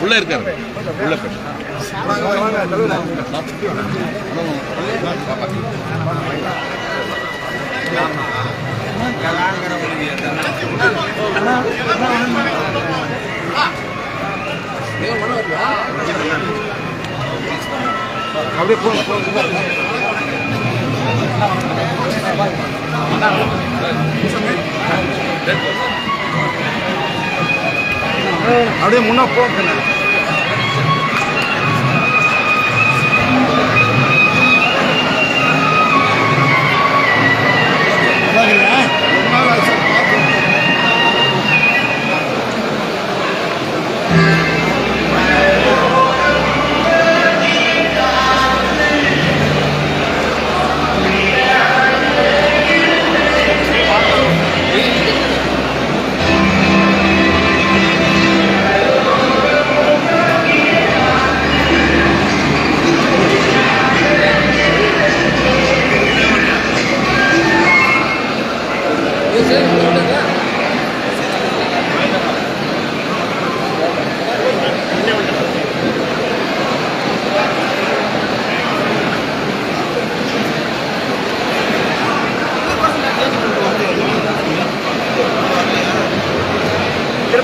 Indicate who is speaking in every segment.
Speaker 1: உள்ள இருக்காரு உள்ள போய்
Speaker 2: அப்படியே போங்க போங்க அப்படியே முன்ன போங்க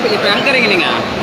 Speaker 3: இப்போ எங்கே இருக்கீங்க நீங்கள்